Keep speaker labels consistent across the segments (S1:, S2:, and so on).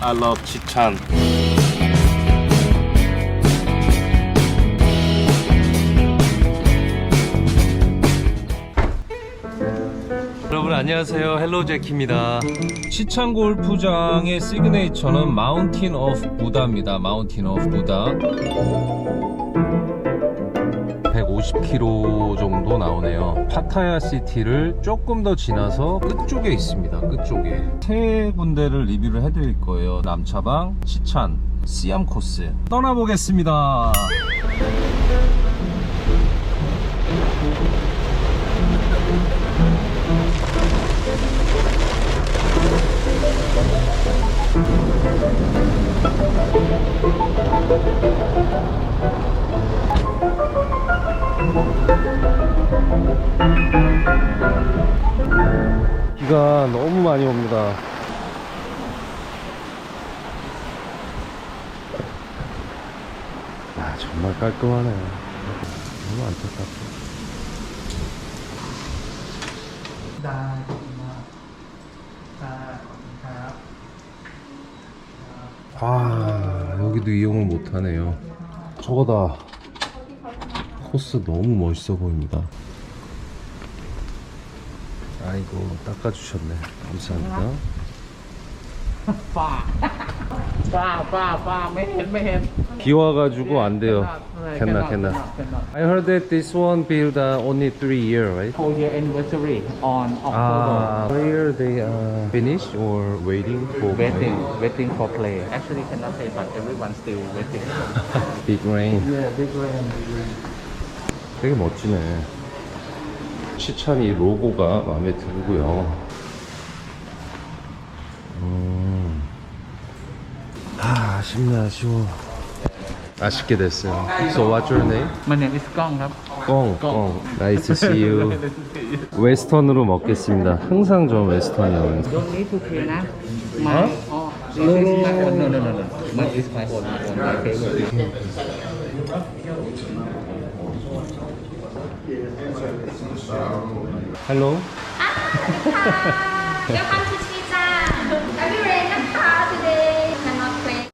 S1: I love 치찬. 여러분 안녕하세요. 헬로 제키입니다.
S2: 시창 골프장의 시그네이처는 마운틴 오브 부다입니다. 마운틴 오브 부다. 150km 정도 나오네요. 파타야 시티를 조금 더 지나서 끝쪽에 있습니다. 끝쪽에. 세 군데를 리뷰를 해드릴 거예요. 남차방, 시찬, 시암 코스. 떠나보겠습니다. 많이 옵니다. 아, 정말 깔끔하네. 너무 안타깝다. 아 여기도 이용을 못하네요 저거다 코스 너무 멋있어 보입니다 아이고 닦아주셨네 감사합니다 비 와가지고 안 돼요 캔나 캔나 I heard that this one build uh, only three year right?
S3: Four year anniversary on October
S2: ah, Where they uh, finished or waiting for
S3: Waiting, waiting for play Actually cannot say but everyone still waiting
S2: Big rain
S3: Yeah, big rain, big rain.
S2: 되게 멋지네 시찬이 로고가 마음에 들고요. 음. 아, 아쉽네, 아쉬워. 아쉽게 됐어요. So what's your name?
S3: my name is กล้องครับ
S2: 꽁, 꽁. Nice to see you. 웨스턴으로 먹겠습니다. 항상 저 웨스턴이요.
S3: don't need to pay นะ my oh this is my no no no no my is my own own my favorite
S2: Hello.
S4: Ah, welcome to Switzerland. Are you ready to car today? Cannot wait.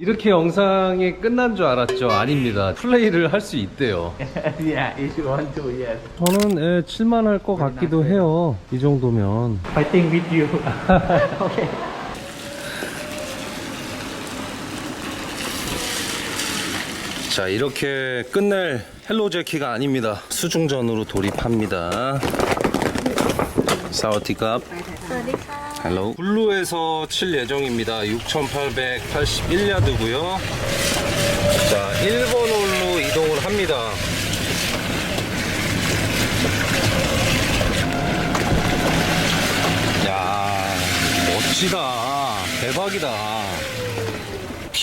S2: 이렇게 영상이 끝난 줄 알았죠? 아닙니다. 플레이를 할 수 있대요.
S3: yeah, if you want to, yes.
S2: 저는 예, 칠만 할 것 같기도 해요. 이 정도면.
S3: Fighting with you. okay.
S2: 자, 이렇게 끝낼 헬로 제키가 아닙니다. 수중전으로 돌입합니다. 사워티캅. 헬로. 블루에서 칠 예정입니다. 6,881야드고요. 자, 1번 홀로 이동을 합니다. 야, 멋지다. 대박이다.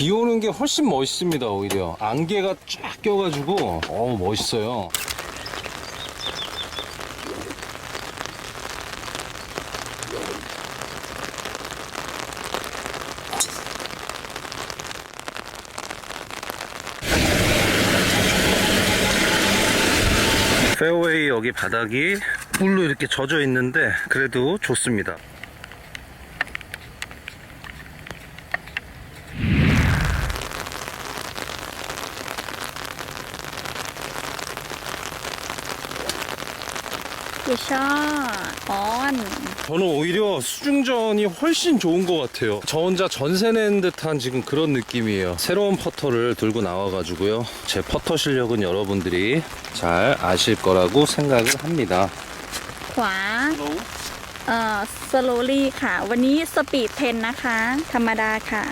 S2: 비 오는 게 훨씬 멋있습니다, 오히려. 안개가 쫙 껴가지고, 어우, 멋있어요. 페어웨이 여기 바닥이 물로 이렇게 젖어 있는데, 그래도 좋습니다.
S4: 굿샷. on.
S2: 저는 오히려 수중전이 훨씬 좋은 것 같아요. 저 혼자 전세 낸 듯한 지금 그런 느낌이에요. 새로운 퍼터를 들고 나와가지고요. 제 퍼터 실력은 여러분들이 잘 아실 거라고 생각을 합니다.
S4: ขวา เอ่อ slowly ค่ะ วันนี้สปีด10 นะคะ ธรรมดาค่ะ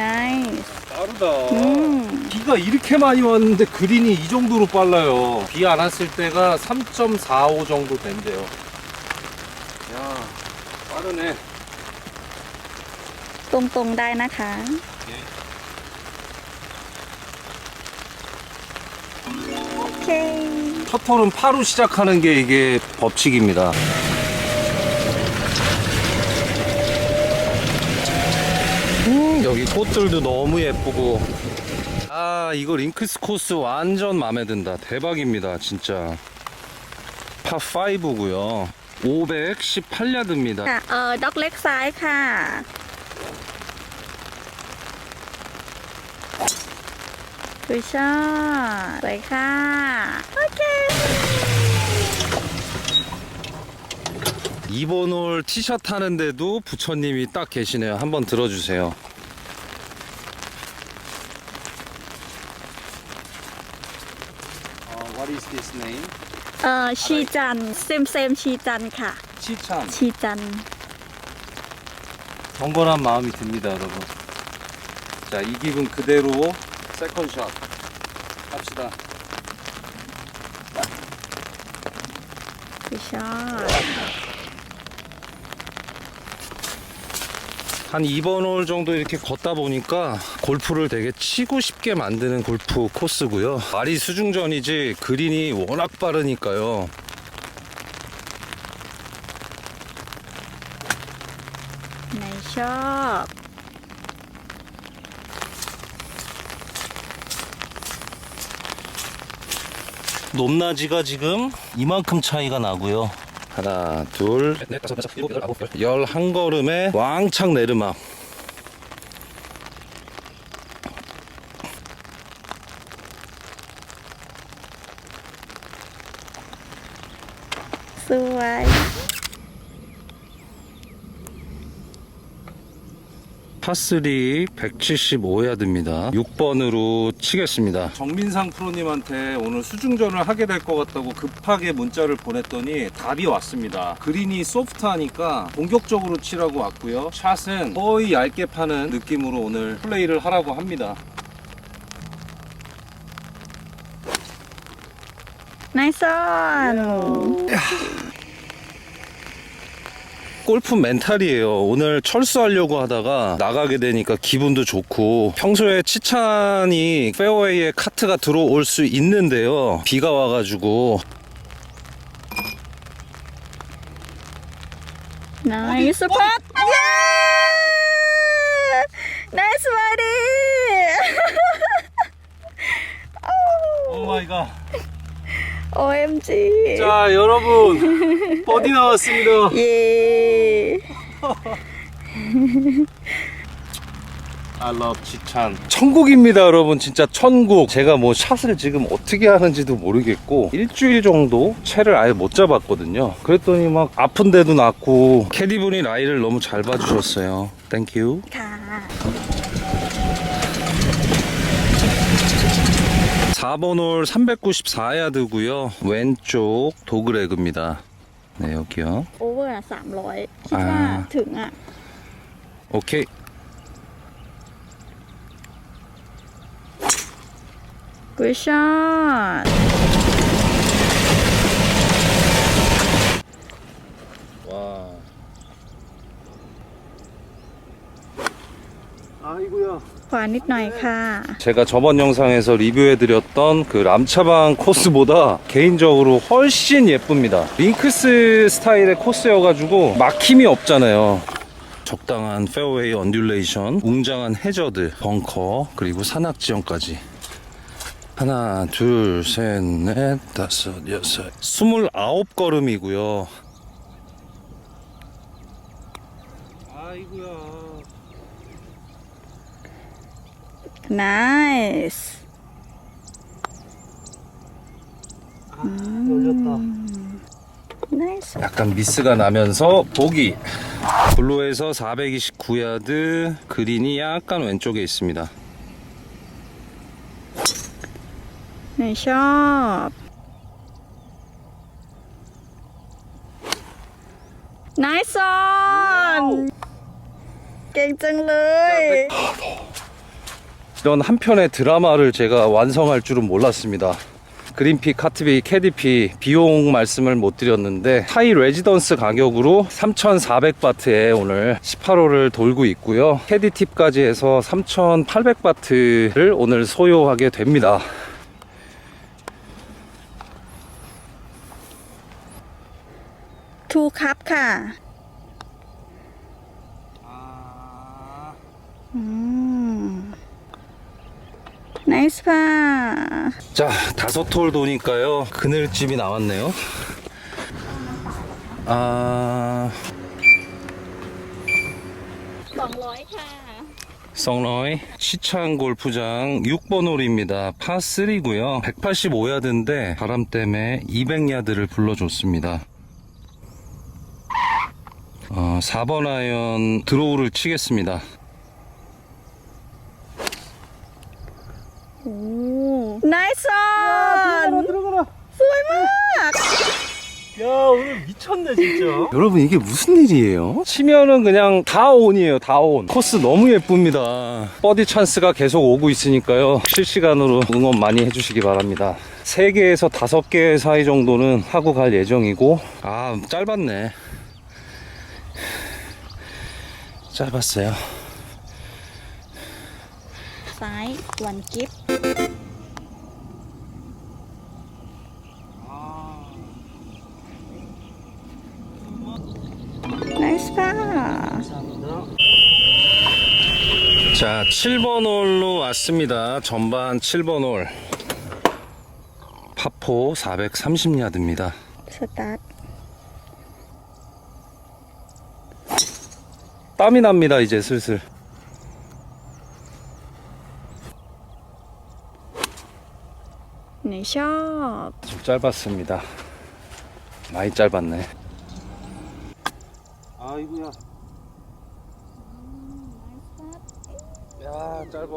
S4: nice.
S2: 빠르다.
S4: 음.
S2: 비가 이렇게 많이 왔는데 그린이 이 정도로 빨라요. 비 안 왔을 때가 3.45 정도 된대요. 야, 빠르네.
S4: ตรงๆได้นะคะ 오케이.
S2: 퍼터는 파로 시작하는 게 이게 법칙입니다. 여기 꽃들도 너무 예쁘고. 아 이거 링크스 코스 완전 마음에 든다. 대박입니다 진짜. 파5고요. 518야드입니다.
S4: 어, 덕렉 사이 카. 굿샷. 사이 카. 오케이.
S2: 이번 홀 티샷 하는데도 부처님이 딱 계시네요. 한번 들어주세요.
S4: ออชีจันเซมเซมชีจันค่ะ
S1: 치찬.
S4: ชีจัน
S1: 경건한 마음이 듭니다, 여러분. 자, 이 기분 그대로 세컨샷 합시다.
S4: คุยชอบ
S2: 한 2번 홀 정도 이렇게 걷다 보니까 골프를 되게 치고 싶게 만드는 골프 코스고요. 말이 수중전이지 그린이 워낙 빠르니까요.
S4: 나이샷.
S2: 높낮이가 지금 이만큼 차이가 나고요. 하나, 둘, 넷, 다섯, 여섯, 일곱, 여덟, 아홉, 열. 열한 걸음에 왕창 내르막. 파3 175야드입니다. 6번으로 치겠습니다.
S1: 정민상 프로님한테 오늘 수중전을 하게 될 것 같다고 급하게 문자를 보냈더니 답이 왔습니다. 그린이 소프트하니까 공격적으로 치라고 왔고요. 샷은 거의 얇게 파는 느낌으로 오늘 플레이를 하라고 합니다.
S4: 나이스 온!
S2: 골프 멘탈이에요. 오늘 철수하려고 하다가 나가게 되니까 기분도 좋고 평소에 치찬이 페어웨이에 카트가 들어올 수 있는데요. 비가 와가지고
S4: 나이스 어, 팟! 어, 예! 나이스 마리!
S1: 오 마이 갓.
S4: OMG.
S1: 자, 여러분. 버디 나왔습니다.
S4: 예.
S1: I love 치찬.
S2: 천국입니다, 여러분. 진짜 천국. 제가 뭐 샷을 지금 어떻게 하는지도 모르겠고 일주일 정도 채를 아예 못 잡았거든요. 그랬더니 막 아픈데도 낫고 캐디분이 라이를 너무 잘 봐주셨어요. 땡큐.
S4: ค่ะ
S2: 4번 홀 394야드고요. 왼쪽 도그레그입니다. 네, 여기요.
S4: โอเวอร์สามร้อยคิดว่า
S2: อ่า
S4: ถึงอ่ะ
S2: 오케이.
S4: Good shot
S2: 와.
S1: 아이고야.
S4: 보안 나이 카.
S2: 제가 저번 영상에서 리뷰해드렸던 그 람차방 코스보다 개인적으로 훨씬 예쁩니다. 링크스 스타일의 코스여가지고 막힘이 없잖아요. 적당한 페어웨이 언듈레이션, 웅장한 해저드, 벙커, 그리고 산악 지형까지. 하나, 둘, 셋, 넷, 다섯, 여섯, 스물아홉 걸음이고요.
S4: Nice
S1: 열렸다.
S4: Nice
S2: 약간 미스가 나면서 보기. 블로에서 429야드, 그린이 약간 왼쪽에 있습니다.
S4: ไหนชอบ Nice on เก่งจังเลย
S2: 이런 한 편의 드라마를 제가 완성할 줄은 몰랐습니다. 그린피, 카트비, 캐디피 비용 말씀을 못 드렸는데 타이 레지던스 가격으로 3,400바트에 오늘 18호를 돌고 있고요. 캐디팁까지 해서 3,800바트를 오늘 소요하게 됩니다.
S4: 두 카카 나이스 파.
S2: 자, 다섯 홀 도니까요. 그늘집이 나왔네요. 아,
S4: 200ค่ะ
S2: 성로이 시창 골프장 6번 홀입니다. 파3고요. 185야드인데 바람 때문에 200야드를 불러줬습니다. 어, 4번 아이언 드로우를 치겠습니다.
S1: 오늘 미쳤네 진짜.
S2: 여러분 이게 무슨 일이에요? 치면은 그냥 다 온이에요 다 온. 코스 너무 예쁩니다. 버디 찬스가 계속 오고 있으니까요. 실시간으로 응원 많이 해주시기 바랍니다. 3개에서 5개 사이 정도는 하고 갈 예정이고 아 짧았네. 짧았어요.
S4: ซ้ายวันกิฟ
S2: 자 7번 홀로 왔습니다. 전반 7번 홀. 파포 430야드입니다.
S4: 스탑
S2: 땀이 납니다 이제 슬슬.
S4: 네샷.
S2: 좀 짧았습니다. 많이 짧았네. 아이구야. 야, 짧아.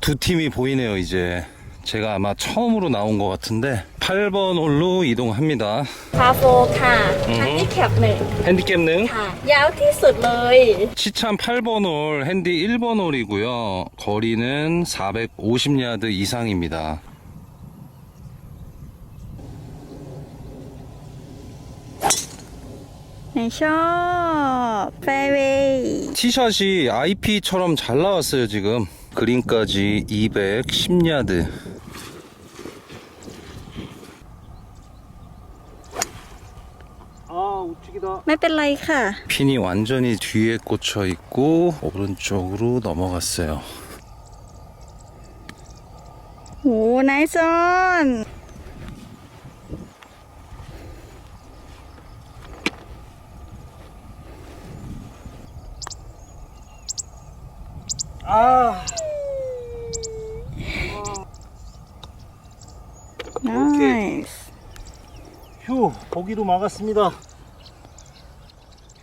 S2: 두 팀이 보이네요, 이제. 제가 아마 처음으로 나온 것 같은데 8번 홀로 이동합니다.
S4: พาโฟค่ะ
S2: อือฮึ
S4: ฮันดี้แคปหนึ่ง
S2: 핸디캡 능
S4: ค่ะ ยาวที่สุดเลย
S2: 시참 8번 홀, 핸디 1번 홀이고요. 거리는 450야드 이상입니다.
S4: 네, 샵. 페이웨이.
S2: 티샷이 IP처럼 잘 나왔어요 지금 그린까지 210야드
S1: 아 우측이다.
S4: ไม่เป็นไรค่ะ
S2: 핀이 완전히 뒤에 꽂혀 있고 오른쪽으로 넘어갔어요
S4: โหไนซ์
S1: 아.
S4: 나이스.
S1: 휴, 보기도 막았습니다.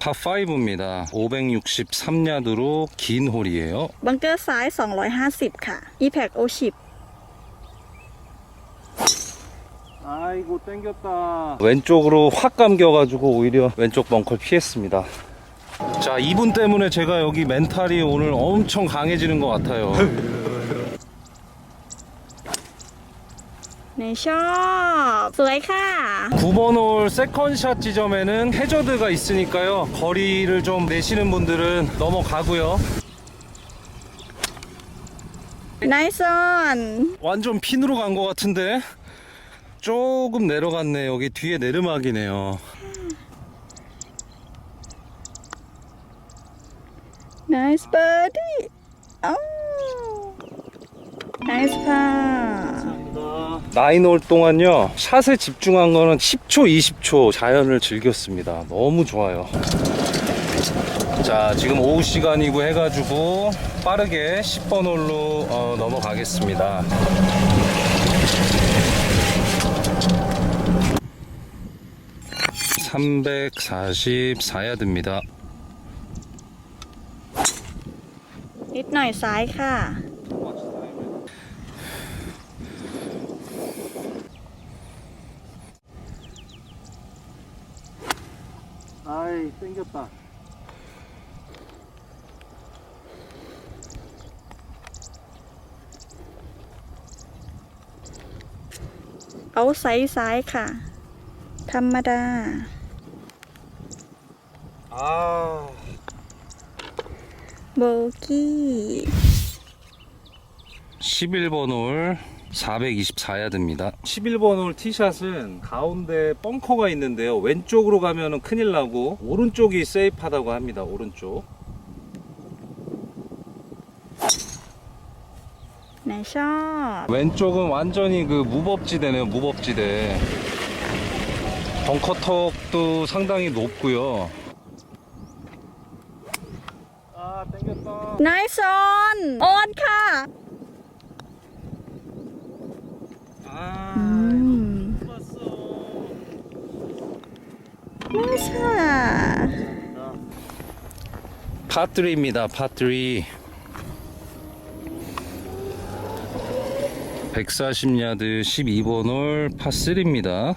S2: 파5입니다. 563야드로 긴 홀이에요.
S4: 벙커 사이 250카. 이팩 50.
S1: 아이고 땡겼다.
S2: 왼쪽으로 확 감겨가지고 오히려 왼쪽 벙커 피했습니다. 자 이분 때문에 제가 여기 멘탈이 오늘 엄청 강해지는 것 같아요
S4: ในชอบ สวยค่ะ
S2: 9번 홀 세컨샷 지점에는 해저드가 있으니까요. 거리를 좀 내시는 분들은 넘어가고요.
S4: ไนซ์ออน
S2: 완전 핀으로 간 것 같은데 조금 내려갔네. 여기 뒤에 내리막이네요.
S4: 나이스 바디. 나이스 파.
S2: 나인 홀 동안요 샷에 집중한 거는 10초 20초 자연을 즐겼습니다. 너무 좋아요. 자 지금 오후 시간이고 해가지고 빠르게 10번 홀로 어, 넘어가겠습니다. (344야드입니다)
S4: หน่อยซ้ายค่ะ
S1: I think about
S4: เอาไซส์ซ้ายค่ะ ธรรมดา Oh. 모기.
S2: 11번 홀 424야드입니다.
S1: 11번 홀 티샷은 가운데 벙커가 있는데요. 왼쪽으로 가면 큰일 나고 오른쪽이 세이프하다고 합니다. 오른쪽.
S4: 네, 나이샷.
S2: 왼쪽은 완전히 그 무법지대네요. 무법지대. 벙커턱도 상당히 높고요.
S4: 나이스 온! 온 카!
S1: 아,
S4: 음. 나이스!
S2: 파3입니다, 파트리. 140야드 12번 홀 파3입니다.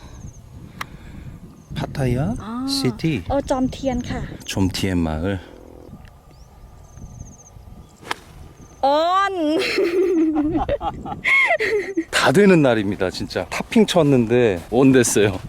S2: 파타야
S4: 아,
S2: 시티
S4: 어, 점티엔 카.
S2: 좀티엔 마을.
S4: 원.
S2: 다 되는 날입니다, 진짜. 탑핑 쳤는데 온 됐어요.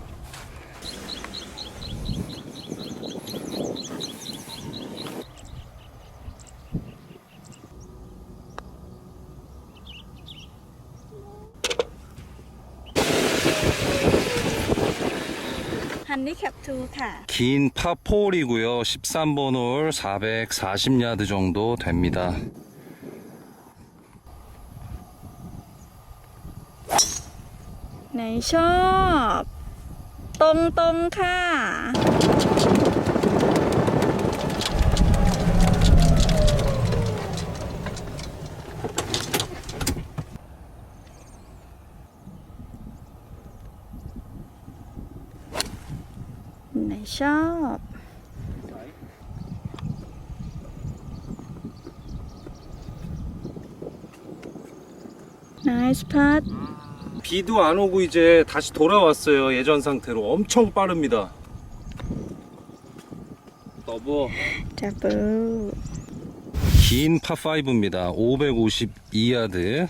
S2: 긴 파폴이고요. 13번 홀 440야드 정도 됩니다.
S4: ชอบ ตรงตรงค่ะ ไหนชอบไนส์พัด nice
S1: 비도 안 오고 이제 다시 돌아왔어요. 예전 상태로 엄청 빠릅니다. 더버.
S4: 잡부.
S2: 긴 파5입니다. 552야드.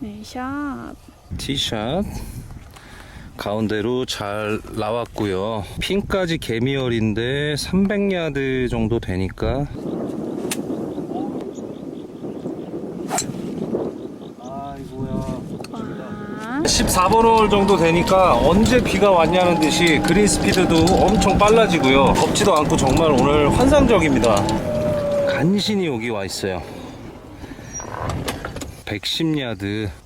S4: 네, 샵.
S2: 티샷. 가운데로 잘 나왔고요. 핀까지 개미열인데 300야드 정도 되니까
S1: 아이고야.
S4: 와.
S1: 14번 홀 정도 되니까 언제 비가 왔냐는 듯이 그린 스피드도 엄청 빨라지고요. 덥지도 않고 정말 오늘 환상적입니다.
S2: 간신히 여기 와 있어요. 110야드.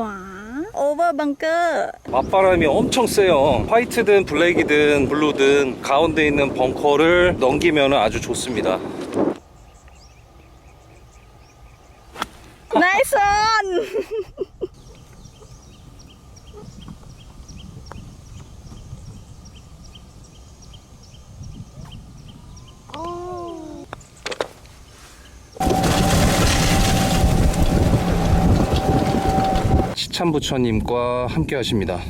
S4: 꽝. 오버벙커.
S1: 맞바람이 엄청 세요. 화이트든 블랙이든 블루든 가운데 있는 벙커를 넘기면 아주 좋습니다.
S2: 부처님과 함께 하십니다.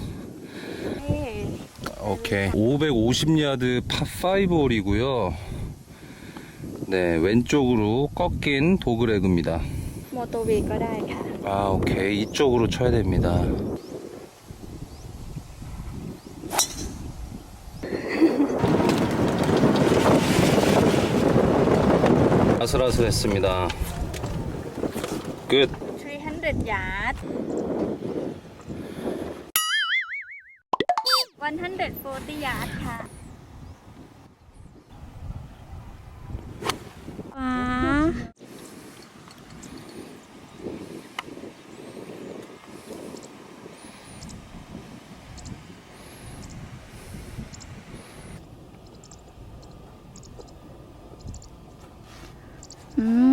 S2: 오케이. 550야드 파5 홀이고요. 네, 왼쪽으로 꺾인 도그레그입니다. 아, 오케이. 이쪽으로 쳐야 됩니다. 아슬아슬했습니다. 끝.
S4: 300야드. 140ยาร์ดค่ะขวาอืม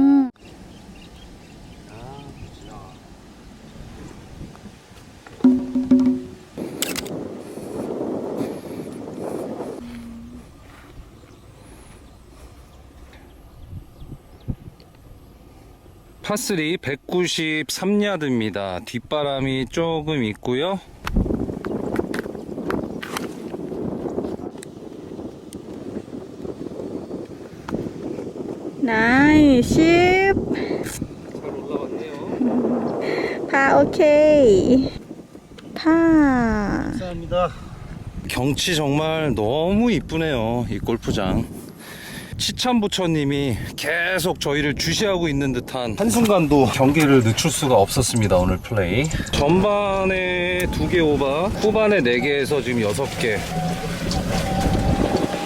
S2: 파3 193야드입니다. 뒷바람이 조금 있고요.
S4: 나이 십.
S2: 잘 올라왔네요.
S4: 파 오케이. 파.
S1: 감사합니다.
S2: 경치 정말 너무 이쁘네요. 이 골프장. 치찬부처님이 계속 저희를 주시하고 있는 듯한 한순간도 경기를 늦출 수가 없었습니다. 오늘 플레이. 전반에 두개 오바, 후반에 네 개에서 지금 여섯 개.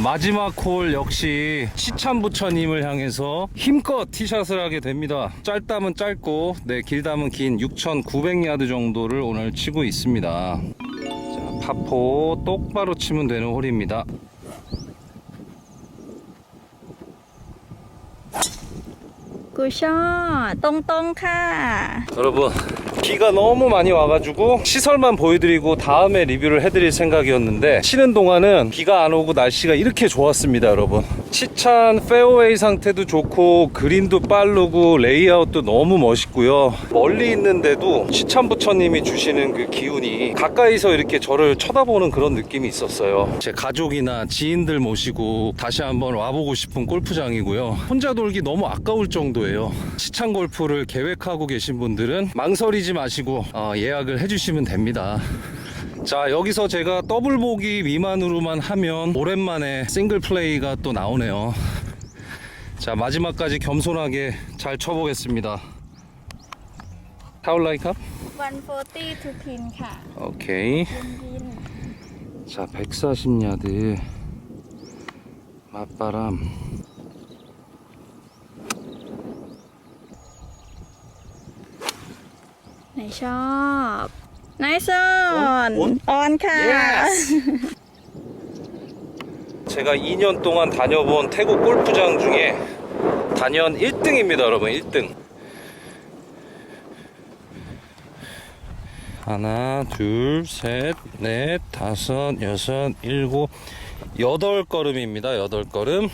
S2: 마지막 홀 역시 치찬부처님을 향해서 힘껏 티샷을 하게 됩니다. 짧다면 짧고, 네, 길다면 긴 6,900야드 정도를 오늘 치고 있습니다. 자, 파포 똑바로 치면 되는 홀입니다.
S4: 굿샷. 똥똥 카.
S2: 여러분 비가 너무 많이 와가지고 시설만 보여드리고 다음에 리뷰를 해드릴 생각이었는데 치는 동안은 비가 안 오고 날씨가 이렇게 좋았습니다 여러분. 치찬 페어웨이 상태도 좋고 그린도 빠르고 레이아웃도 너무 멋있고요. 멀리 있는데도 치찬 부처님이 주시는 그 기운이 가까이서 이렇게 저를 쳐다보는 그런 느낌이 있었어요. 제 가족이나 지인들 모시고 다시 한번 와보고 싶은 골프장이고요. 혼자 돌기 너무 아까울 정도예요. 치찬 골프를 계획하고 계신 분들은 망설이지 마시고 어, 예약을 해주시면 됩니다. 자 여기서 제가 더블 보기 미만으로만 하면 오랜만에 싱글 플레이가 또 나오네요. 자 마지막까지 겸손하게 잘 쳐보겠습니다. 타올 라이컵
S4: 140 to pin ค่ะ
S2: 오케이. 자 140야드. 맞바람
S4: ไหนชอบนายซอนออนค่ะ
S2: 제가 2년 동안 다녀본 태국 골프장 중에 단연 1등입니다, 여러분. 1등. 하나, 둘, 셋, 넷, 다섯, 여섯, 일곱, 여덟 걸음입니다. 여덟 걸음.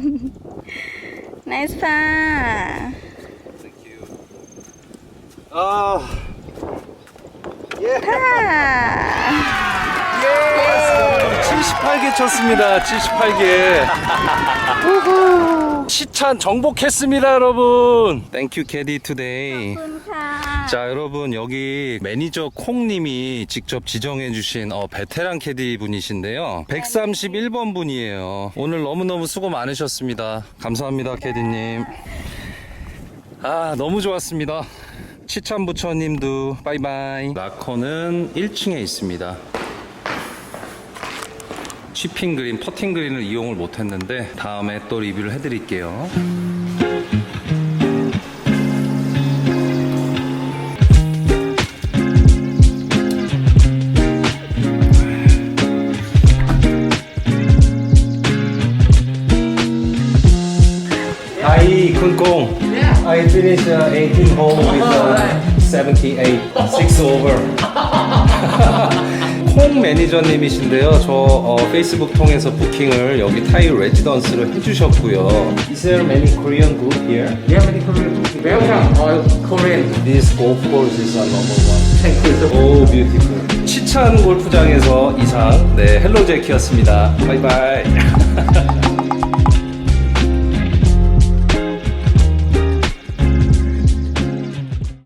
S4: Nice pa
S1: 아,
S4: 파
S2: 78개 쳤습니다. 78개. 시찬 정복했습니다, 여러분. Thank you, 캐디 자 여러분 여기 매니저 콩님이 직접 지정해 주신 어, 베테랑 캐디 분이신데요. 131번 분이에요. 오늘 너무너무 수고 많으셨습니다. 감사합니다 캐디님. 아 너무 좋았습니다. 치찬부처님도 바이바이. 라커는 1층에 있습니다. 치핑 그린, 퍼팅 그린을 이용을 못했는데 다음에 또 리뷰를 해드릴게요 finished uh, 18 hole with uh, 78, 6 over. 콩 매니저님이신데요. 저 어, 페이스북 통해서 부킹을 여기 타이 레지던스를 해주셨고요. Is there many Korean group here?
S3: Yeah, many Korean. Welcome, all Korean.
S2: This golf course is a number one.
S3: Thank you.
S2: 오, 뷰티풀. 치찬 골프장에서 이상, 네, 헬로 제키였습니다. 바이바이.